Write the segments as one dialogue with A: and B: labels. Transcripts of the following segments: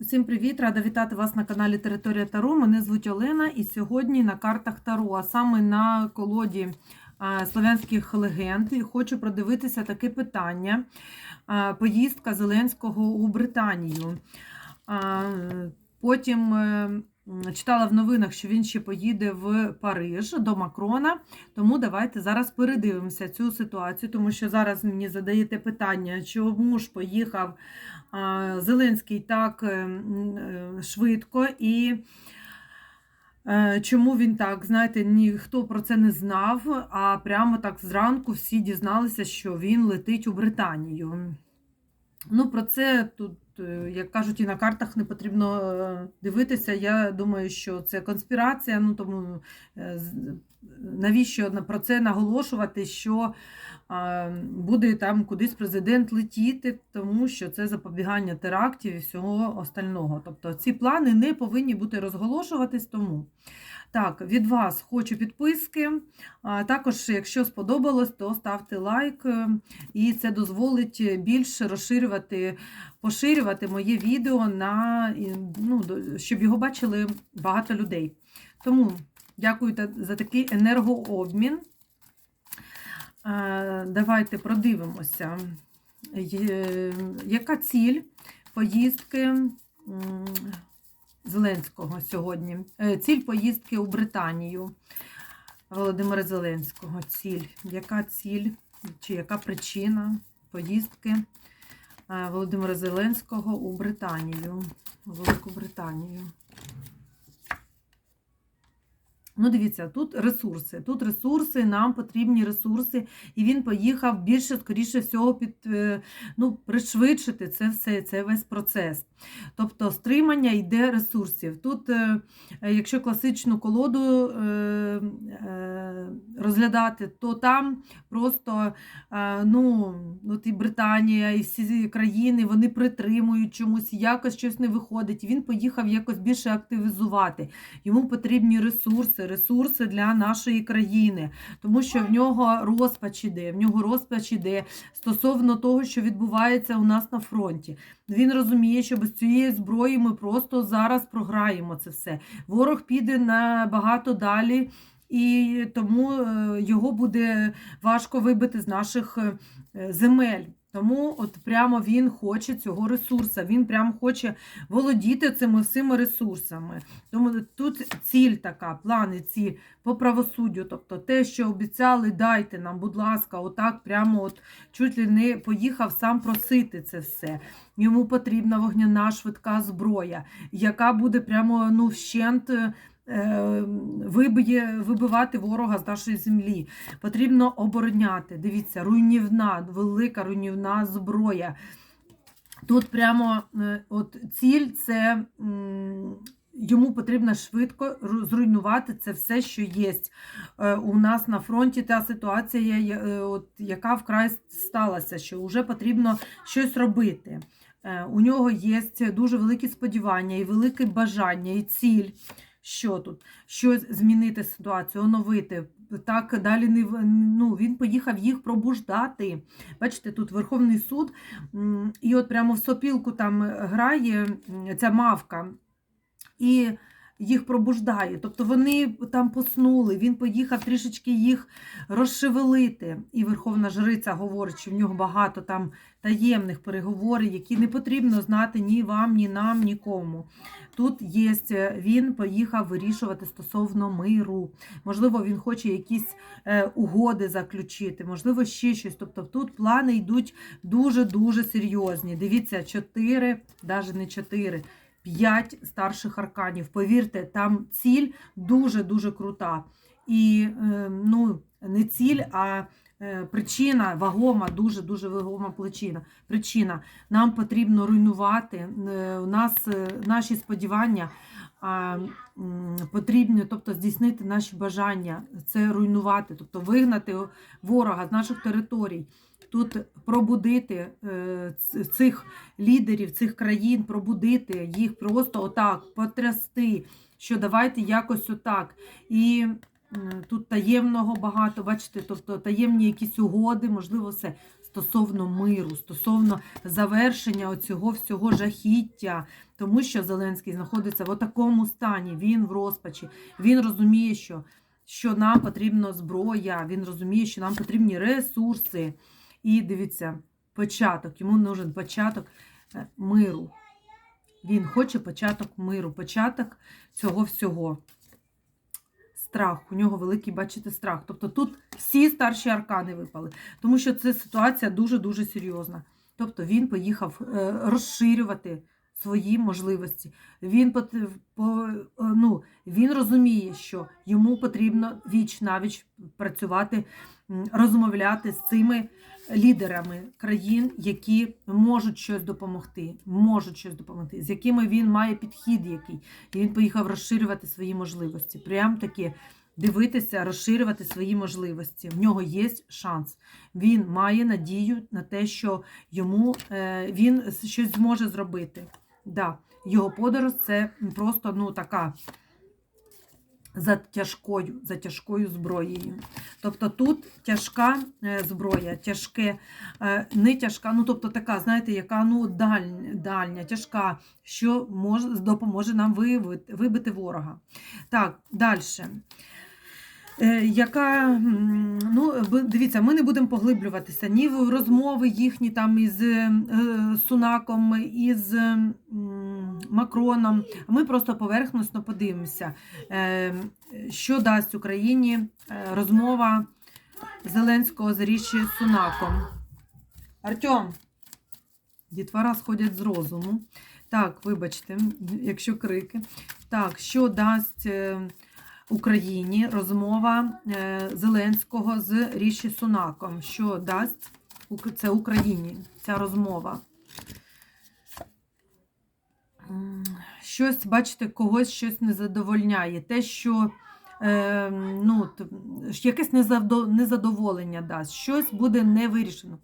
A: Усім привіт! Рада вітати вас на каналі Територія Таро. Мене звуть Олена, і сьогодні на картах Таро, а саме на колоді слов'янських легенд. І хочу продивитися таке питання: поїздка Зеленського у Британію. Потім е, читала в новинах, що він ще поїде в Париж до Макрона. Тому давайте зараз передивимося цю ситуацію, тому що зараз мені задаєте питання, чому ж поїхав Зеленський так е, е, швидко і. е, Чому він так, знаєте, ніхто про це не знав, а прямо так зранку всі дізналися, що він летить у Британію. Ну, про це тут, як кажуть, і на картах не потрібно дивитися. Я думаю, що це конспірація. Ну тому навіщо про це наголошувати, що буде там кудись президент летіти, тому що це запобігання терактів і всього остального. Тобто ці плани не повинні бути розголошуватись тому. Так, від вас хочу підписки. Також, якщо сподобалось, то ставте лайк, е, і це дозволить більше розширювати, поширювати моє відео на ну, щоб його бачили багато людей. Тому дякую за такий енергообмін. Давайте продивимося, яка ціль поїздки Зеленського сьогодні? Е, Ціль поїздки у Британію Володимира Зеленського. Ціль. Яка ціль чи яка причина поїздки е, Володимира Зеленського у Британію, Велику Британію? Ну, дивіться, тут ресурси. Тут ресурси, нам потрібні ресурси, і він поїхав більше, скоріше всього, під, е, ну, пришвидшити це все, це весь процес. Тобто стримання йде ресурсів. Тут, е, е, якщо класичну колоду розглядати, то там просто ну, от і Британія, і всі країни вони притримують чомусь, якось щось не виходить. Він поїхав якось більше активізувати. Йому потрібні ресурси, ресурси для нашої країни, тому що в нього розпач іде, в нього розпач іде стосовно того, що відбувається у нас на фронті. Він розуміє, що без цієї зброї ми просто зараз програємо це все. Ворог піде набагато далі. І тому е, його буде важко вибити з наших е, земель. Тому от прямо він хоче цього ресурсу, він прямо хоче володіти цими всіми ресурсами. Тому тут ціль така, плани, ціль по правосуддю. Тобто те, що обіцяли, дайте нам, будь ласка, отак прямо от чуть ли не поїхав сам просити це все. Йому потрібна вогняна швидка зброя, яка буде прямо ну, вщент. Е, Вибиє, вибивати ворога з нашої землі. Потрібно обороняти. Дивіться, руйнівна, велика руйнівна зброя. Тут прямо е, от ціль це йому потрібно швидко ру- зруйнувати це все, що є Е, у нас на фронті. Та ситуація, от, яка вкрай сталася, що вже потрібно щось робити. У нього є дуже великі сподівання і велике бажання, і ціль. Що тут? Що змінити ситуацію, оновити. Так далі не ну, він поїхав їх пробуждати. Бачите, тут Верховний суд, і от прямо в сопілку там грає ця мавка. І їх пробуждає. Тобто вони там поснули, він поїхав трішечки їх розшевелити. І Верховна Жриця говорить, що в нього багато там таємних переговорів, які не потрібно знати ні вам, ні нам, нікому. Тут є, він поїхав вирішувати стосовно миру. Можливо, він хоче якісь е, угоди заключити, можливо, ще щось. Тобто тут плани йдуть дуже-дуже серйозні. Дивіться, чотири, навіть не чотири. П'ять старших арканів. Повірте, там ціль дуже-дуже крута. І е, ну, не ціль, а е, причина вагома, дуже-дуже вагома причина. причина. Нам потрібно руйнувати. е, У нас наші сподівання потрібно, тобто здійснити наші бажання, це руйнувати, тобто вигнати ворога з наших територій. Тут пробудити е, цих лідерів цих країн, пробудити їх просто отак, потрясти, що давайте якось отак. І тут таємного багато, бачите, тобто таємні якісь угоди, можливо, все. стосовно миру, стосовно завершення оцього всього жахіття, тому що Зеленський знаходиться в такому стані, він в розпачі, він розуміє, що, що нам потрібна зброя, він розуміє, що нам потрібні ресурси. І дивіться, початок, йому нужен початок е, миру. Він хоче початок миру, початок цього всього. Страх. У нього великий, бачите, страх. Тобто тут всі старші аркани випали, тому що це ситуація дуже-дуже серйозна. Тобто він поїхав е, розширювати свої можливості. Він, е, ну, він розуміє, що йому потрібно віч навіч працювати, розмовляти з цими лідерами країн, які можуть щось допомогти, можуть щось допомогти, з якими він має підхід, який і він поїхав розширювати свої можливості. Прям таки дивитися, розширювати свої можливості. В нього є шанс. Він має надію на те, що йому е, він щось зможе зробити. Да, його подорож це просто ну така. За тяжкою, за тяжкою зброєю. Тобто тут тяжка е, зброя, тяжке, е, не тяжка, ну тобто така, знаєте, яка ну дальня, дальня тяжка, що може, допоможе нам вибити, вибити ворога. Так, далі. Е, Яка, ну, дивіться, ми не будемо поглиблюватися ні в розмови їхні там із е, Сунаком, із Макроном. Ми просто поверхносно подивимося, е, що дасть Україні розмова Зеленського з Ріші Сунаком. Артем, дітвора сходять з розуму. Так, вибачте, якщо крики. Так, що дасть Україні розмова е, Зеленського з Ріші Сунаком? Що дасть це Україні ця розмова? Щось, бачите, когось щось не задовольняє. Те, що е, ну, якесь незадоволення дасть, щось буде не вирішено.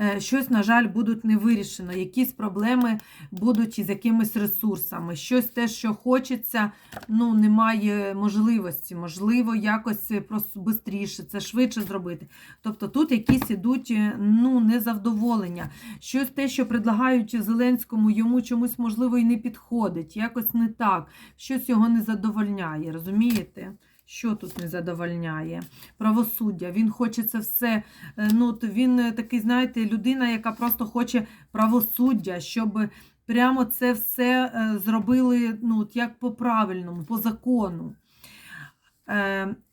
A: Е, Щось, на жаль, будуть не вирішено, якісь проблеми будуть із якимись ресурсами. Щось те, що хочеться, ну, немає можливості. Можливо, якось просто швидше, це швидше зробити. Тобто тут якісь ідуть е, ну, незавдоволення. Щось те, що предлагають Зеленському, йому чомусь, можливо, і не підходить, якось не так. Щось його не задовольняє, розумієте? Що тут не задовольняє? Правосуддя. Він хоче це все. е, Ну, він е, такий, знаєте, людина, яка просто хоче правосуддя, щоб прямо це все е, зробили ну, як по правильному, по закону.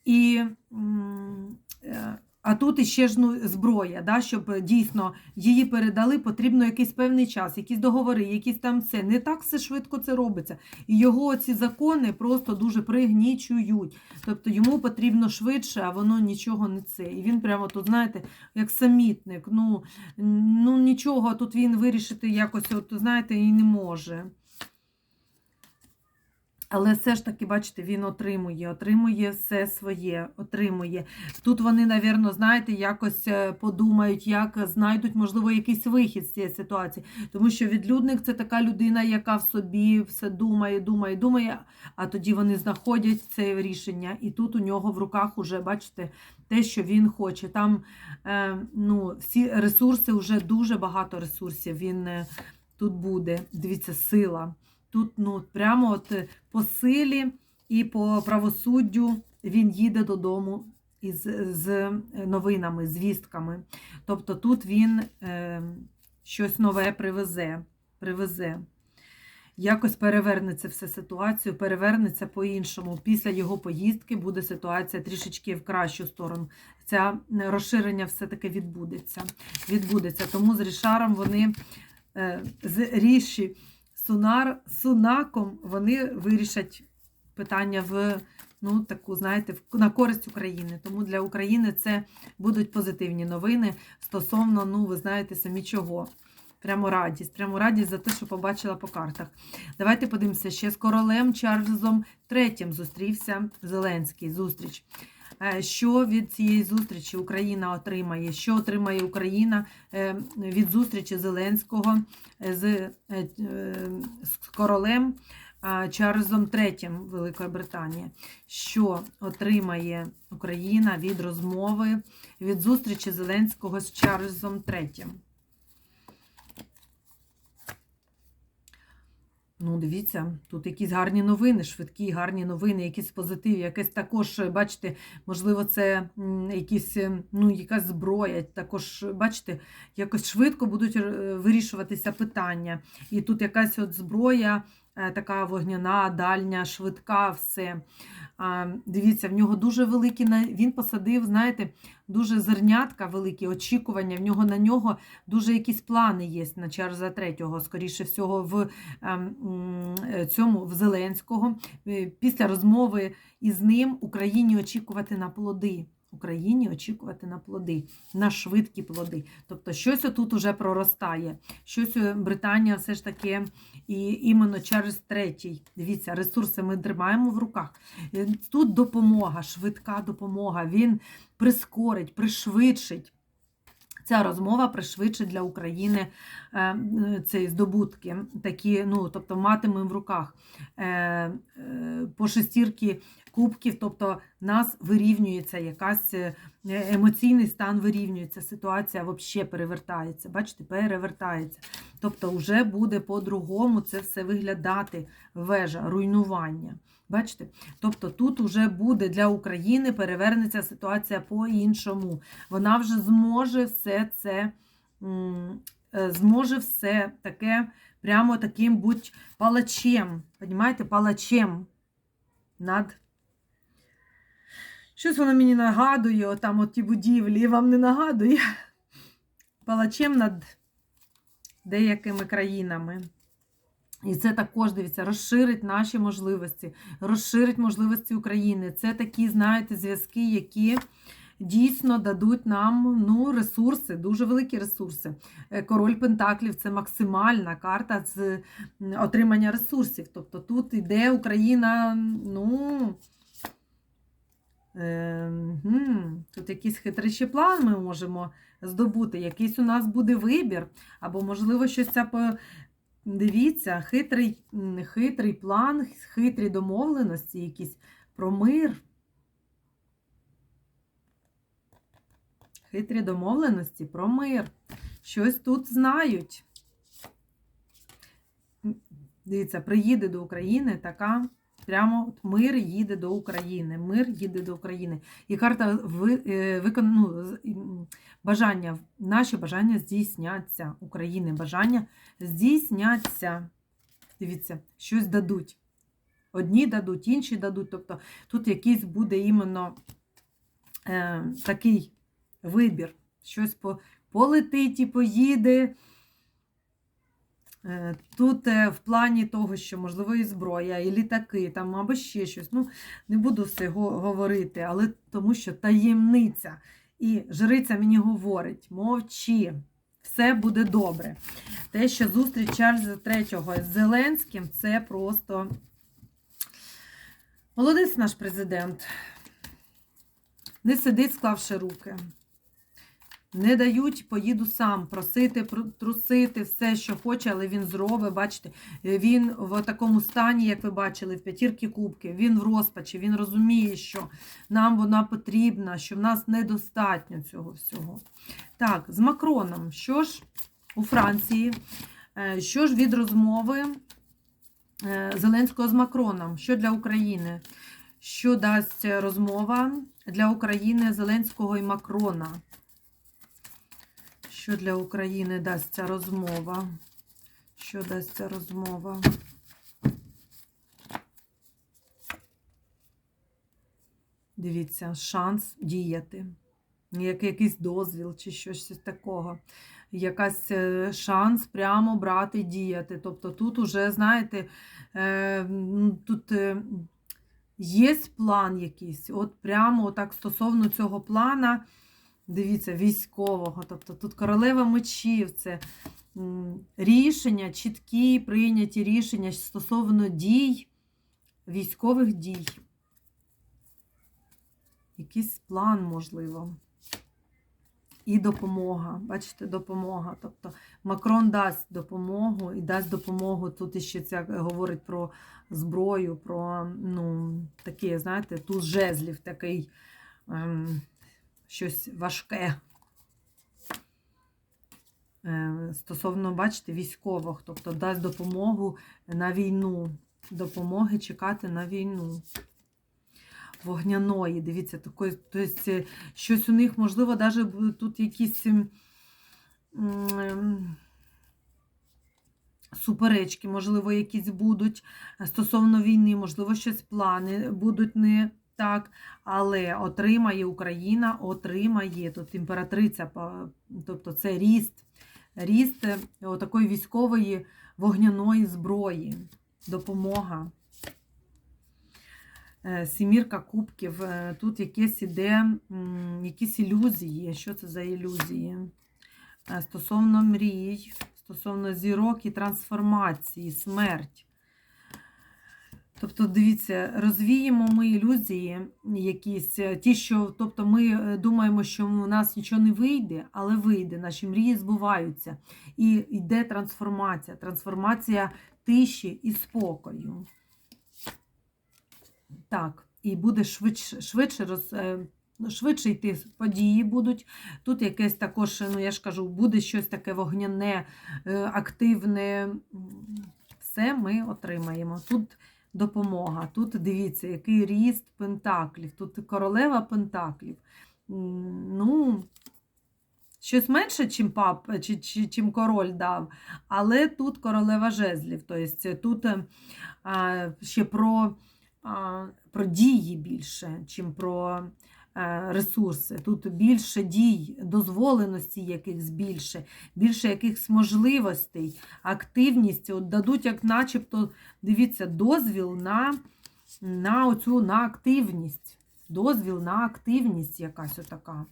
A: І, а тут іще ж ну, зброя, да, щоб дійсно її передали, потрібно якийсь певний час, якісь договори, якісь там це. Не так все швидко це робиться. І його ці закони просто дуже пригнічують. Тобто йому потрібно швидше, а воно нічого не це. І він прямо тут, знаєте, як самітник. Ну, ну нічого тут він вирішити якось, от, знаєте, і не може. Але все ж таки, бачите, він отримує, отримує все своє, отримує. Тут вони, напевно, знаєте, якось е, подумають, як знайдуть, можливо, якийсь вихід з цієї ситуації. Тому що відлюдник це така людина, яка в собі все думає, думає, думає, а тоді вони знаходять це рішення. І тут у нього в руках уже, бачите, те, що він хоче. Там е, ну, всі ресурси, вже дуже багато ресурсів. Він е, тут буде. Дивіться, сила. Тут ну, прямо от е, по силі і по правосуддю він їде додому із з новинами, звістками. Тобто тут він е, щось нове привезе. привезе. Якось перевернеться вся ситуацію, перевернеться по-іншому. Після його поїздки буде ситуація трішечки в кращу сторону. Це розширення все-таки відбудеться. відбудеться. Тому з Рішаром вони е, з Ріші Сунар, Сунаком вони вирішать питання в ну, таку, знаєте, в- на користь України. Тому для України це будуть позитивні новини стосовно, ну, ви знаєте, самі чого. Прямо радість, прямо радість за те, що побачила по картах. Давайте подивимося, ще з королем Чарльзом III зустрівся Зеленський зустріч. Е, Що від цієї зустрічі Україна отримає? Що отримає Україна е, від зустрічі Зеленського е, з, королем? Чарльзом III Великої Британії. Що отримає Україна від розмови, від зустрічі Зеленського з Чарльзом III? Ну, дивіться, тут якісь гарні новини, швидкі, гарні новини, якісь позитив, якесь також, бачите, можливо, це якісь, е, ну, якась зброя. Також, бачите, якось швидко будуть е, вирішуватися питання. І тут якась от зброя, е, така вогняна, дальня, швидка, все. Дивіться, в нього дуже великі, він посадив, знаєте, дуже зернятка великі, очікування. В нього на нього дуже якісь плани є на Чарльза третього, скоріше всього, в ем, е, цьому в Зеленського. Е, Після розмови із ним Україні очікувати на плоди. Україні очікувати на плоди, на швидкі плоди. Тобто щось отут уже проростає. Щось е, Британія все ж таки і іменно через третій. Дивіться, ресурси ми тримаємо в руках. Е, Тут допомога, швидка допомога. Він прискорить, пришвидшить. Ця розмова пришвидшить для України е, ці здобутки, такі, ну, тобто матимемо в руках е, е, по шестірки кубків, тобто нас вирівнюється якась емоційний стан вирівнюється, ситуація взагалі перевертається. Бачите, перевертається. Тобто, вже буде по-другому це все виглядати вежа, руйнування. Бачите? Тобто тут вже буде для України перевернеться ситуація по-іншому. Вона вже зможе все це, е, зможе все таке, прямо таким будь палачем. Понімаєте, палачем над. Щось воно мені нагадує, отам от ті будівлі, вам не нагадує. Палачем над деякими країнами. І це також, дивіться, розширить наші можливості, розширить можливості України. Це такі, знаєте, зв'язки, які дійсно дадуть нам ну, ресурси, дуже великі ресурси. Е, Король Пентаклів це максимальна карта з отримання ресурсів. Тобто тут іде Україна, ну. Е, гм, тут якийсь хитріший план ми можемо здобути, якийсь у нас буде вибір, або, можливо, щось по. Дивіться, хитрий, хитрий план, хитрі домовленості якісь про мир. Хитрі домовленості про мир. Щось тут знають. Дивіться, приїде до України така. Прямо от мир їде до України. Мир їде до України. І карта ви, е, викон, ну, бажання, наші бажання здійсняться. України бажання здійсняться. Дивіться, щось дадуть. Одні дадуть, інші дадуть. Тобто тут якийсь буде іменно е, такий вибір. Щось по, полетить і поїде. Е, Тут е, в плані того, що можливо і зброя, і літаки, там, або ще щось. Ну, не буду все говорити, але тому що таємниця. І жриця мені говорить: мовчи, все буде добре. Те, що зустріч Чарльза III з Зеленським, це просто молодець наш президент. Не сидить, склавши руки. Не дають, поїду сам, просити, трусити, все, що хоче, але він зробить. Бачите, він в такому стані, як ви бачили, в п'ятірки кубків, він в розпачі, він розуміє, що нам вона потрібна, що в нас недостатньо цього всього. Так, з Макроном, що ж у Франції, е, що ж від розмови е, Зеленського з Макроном, що для України? Що дасть розмова для України Зеленського і Макрона? Що для України дасть ця розмова? Що дасть ця розмова? Дивіться, шанс діяти. Як якийсь дозвіл чи щось такого. Якась е, шанс прямо брати діяти. Тобто тут уже, знаєте, е, тут е, є план якийсь. От прямо так стосовно цього плана. Дивіться, військового. Тобто тут королева мечів, це рішення, чіткі прийняті рішення стосовно дій, військових дій. Якийсь план, можливо. і допомога. Бачите, допомога. Тобто Макрон дасть допомогу і дасть допомогу. Тут іще ця говорить про зброю, про ну, таке, знаєте, тут жезлів такий ем, щось важке. Е, Стосовно, бачите, військових, тобто дасть допомогу на війну. Допомоги чекати на війну. Вогняної, дивіться, такої, тобто, щось у них, можливо, навіть тут якісь суперечки, можливо, якісь будуть стосовно війни, можливо, щось плани будуть не так, але отримає Україна, отримає тут імператриця, тобто це ріст, ріст е, такої військової вогняної зброї, допомога. Е, Сімірка кубків, е, тут якесь іде, якісь ілюзії. Що це за ілюзії? Стосовно мрій, стосовно зірок і трансформації, смерть. Тобто, дивіться, розвіємо ми ілюзії якісь, е, ті, що, тобто ми е, думаємо, що у нас нічого не вийде, але вийде, наші мрії збуваються. І йде трансформація, трансформація тиші і спокою. Так, і буде швидше, швидше, роз, е, ну, швидше йти події будуть. Тут якесь також, ну я ж кажу, буде щось таке вогняне, активне. Все ми отримаємо. Тут допомога. Тут дивіться, який ріст пентаклів. Тут королева пентаклів. Ну, щось менше, чим пап, чи, чи, чим король дав, але тут королева жезлів. Тобто тут е, а, ще про, а, про дії більше, чим про ресурси. Тут більше дій, дозволеності якихось більше, більше якихось можливостей, активність. От дадуть, як начебто, дивіться, дозвіл на, на оцю на активність. Дозвіл на активність якась отака.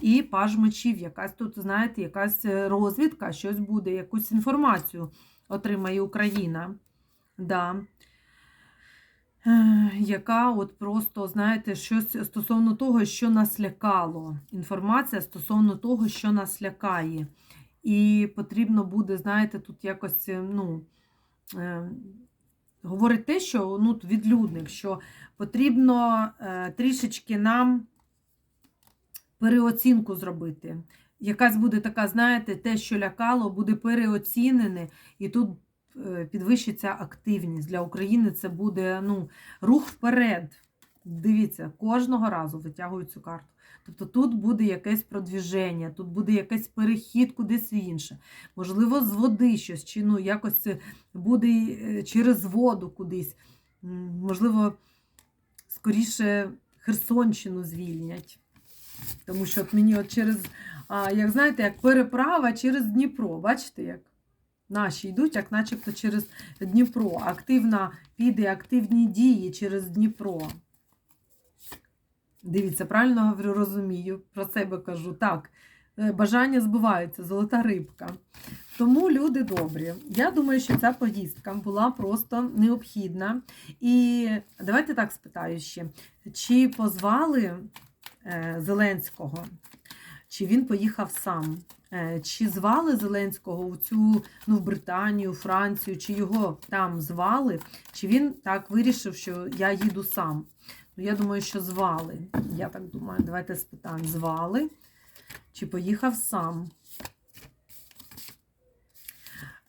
A: І паж мечів, якась тут, знаєте, якась е, розвідка, щось буде, якусь інформацію отримає Україна. Да. Е, Яка от просто, знаєте, щось стосовно того, що нас лякало. Інформація стосовно того, що нас лякає. І потрібно буде, знаєте, тут якось, е, ну, е, говорить те, що ну, відлюдник, що потрібно трішечки нам переоцінку зробити. Якась буде така, знаєте, те, що лякало, буде переоцінене, і тут підвищиться активність. Для України це буде ну, рух вперед. Дивіться, кожного разу витягую цю карту. Тобто тут буде якесь продвіження, тут буде якийсь перехід кудись інше. Можливо, з води щось, чи ну, якось буде е, через воду кудись. Можливо, скоріше Херсонщину звільнять. Тому що от мені от через, як знаєте, як переправа через Дніпро. Бачите, як наші йдуть, як начебто через Дніпро. Активна піде активні дії через Дніпро. Дивіться, правильно говорю, розумію, про себе кажу. Так, е, бажання збуваються, золота рибка. Тому люди добрі. Я думаю, що ця поїздка була просто необхідна. І давайте так спитаю ще: чи позвали е, Зеленського, чи він поїхав сам? Е, Чи звали Зеленського в цю ну, в Британію, Францію, чи його там звали, чи він так вирішив, що я їду сам? Ну, я думаю, що звали. Я так думаю, давайте спитаємо, звали, чи поїхав сам?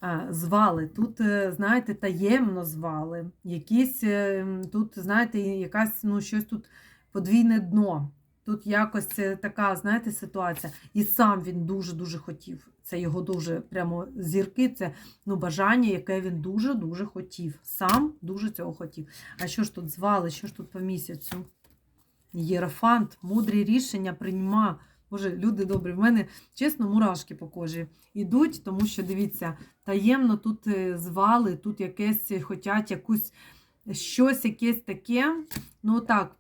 A: Е, Звали. Тут, е, знаєте, таємно звали. Якісь тут, знаєте, якась, ну, щось тут подвійне дно. Тут якось е, така, знаєте, ситуація. І сам він дуже-дуже хотів. Це його дуже прямо зірки, це ну, бажання, яке він дуже-дуже хотів. Сам дуже цього хотів. А що ж тут звали? Що ж тут по місяцю? Єрофант, мудрі рішення прийма. Боже, люди добрі, в мене, чесно, мурашки по кожі ідуть, тому що, дивіться, таємно тут е, звали, тут якесь хотять якусь щось якесь таке. Ну так,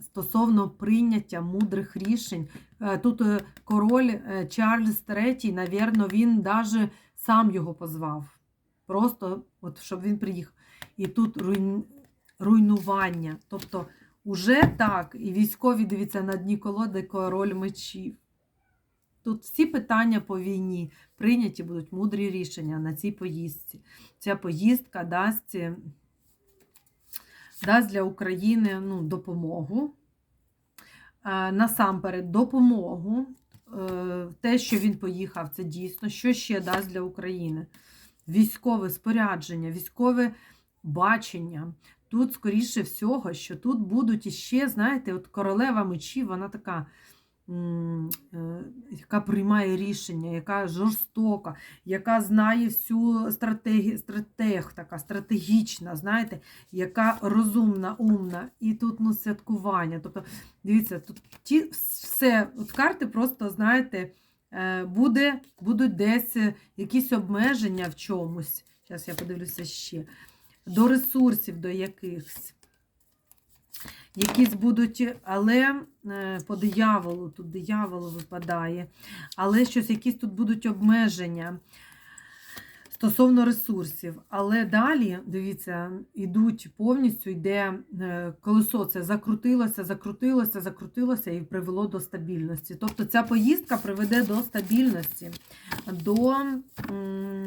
A: стосовно прийняття мудрих рішень. Е, Тут е, король е, Чарльз III, навірно, він даже сам його позвав. Просто, от, щоб він приїхав. І тут руйнування. Тобто, уже так, і військові дивіться на дні колоди король мечів. Тут всі питання по війні прийняті будуть мудрі рішення на цій поїздці. Ця поїздка дасть, дасть для України ну, допомогу. Насамперед, допомогу. Е, Те, що він поїхав, це дійсно. Що ще дасть для України? Військове спорядження, військове бачення. Тут, скоріше всього, що тут будуть іще, знаєте, от королева мечів, вона така, яка приймає рішення, яка жорстока, яка знає всю стратегію, стратег, така стратегічна, знаєте, яка розумна, умна. І тут ну, святкування. Тобто, дивіться, тут ті, все, от карти просто, знаєте, е, буде, будуть десь е, якісь обмеження в чомусь. Зараз я подивлюся ще до ресурсів до якихось. Якісь будуть, але е, по дияволу, тут диявол випадає, але щось, якісь тут будуть обмеження стосовно ресурсів. Але далі, дивіться, йдуть повністю, йде е, колесо, це закрутилося, закрутилося, закрутилося і привело до стабільності. Тобто ця поїздка приведе до стабільності, до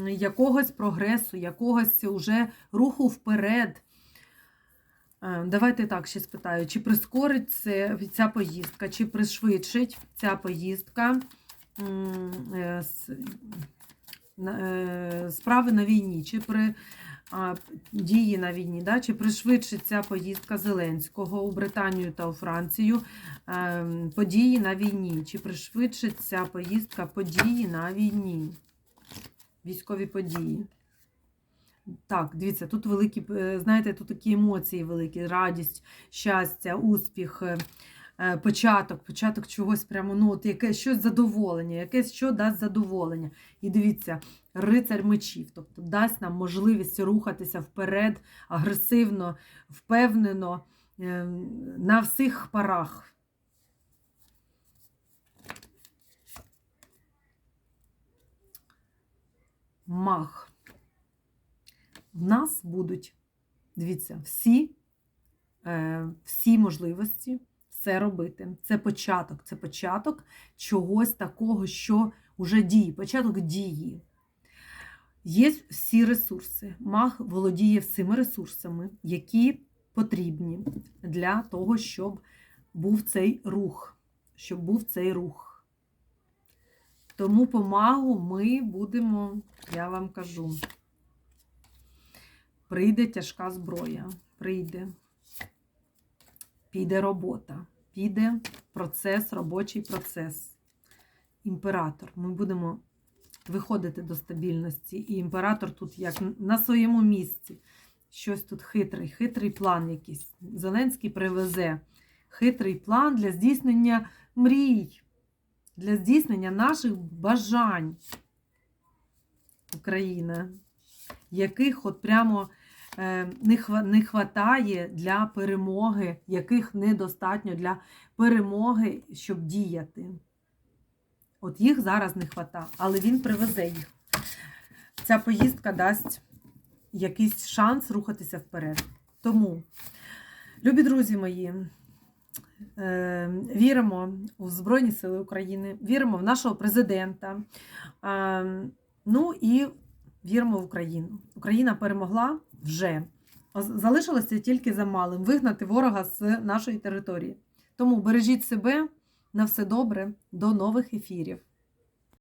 A: якогось прогресу, якогось уже руху вперед. Е, Давайте так ще спитаю, чи прискорить це, ця поїздка, чи пришвидшить ця поїздка е, е, справи на війні, чи при дії на війні, да? чи пришвидшить ця поїздка Зеленського у Британію та у Францію події на війні, чи пришвидшить ця поїздка події на війні, військові події. Так, дивіться, тут великі, е, знаєте, тут такі емоції великі, радість, щастя, успіх, е, е, початок, початок чогось прямо, ну, от якесь щось задоволення, якесь що дасть задоволення. І дивіться, рицар мечів, тобто дасть нам можливість рухатися вперед, агресивно, впевнено, на всіх парах. Мах. В нас будуть, дивіться, всі, е, всі можливості все робити. Це початок, це початок чогось такого, що вже діє, початок дії. Є всі ресурси. Маг володіє всіми ресурсами, які потрібні для того, щоб був цей рух. Щоб був цей рух. Тому по магу ми будемо, я вам кажу, прийде тяжка зброя, прийде, піде робота, піде процес, робочий процес. Імператор. Ми будемо виходити до стабільності. І імператор тут як на своєму місці. Щось тут хитрий, хитрий план якийсь. Зеленський привезе хитрий план для здійснення мрій, для здійснення наших бажань. Україна, яких от прямо е, не хва- не хватає для перемоги, яких недостатньо для перемоги, щоб діяти. От їх зараз не хватає, але він привезе їх. Ця поїздка дасть якийсь шанс рухатися вперед. Тому, любі друзі мої, е, віримо у Збройні Сили України, віримо в нашого президента. Е, ну і віримо в Україну. Україна перемогла вже. Залишилося тільки за малим вигнати ворога з нашої території. Тому бережіть себе на все добре, до нових ефірів.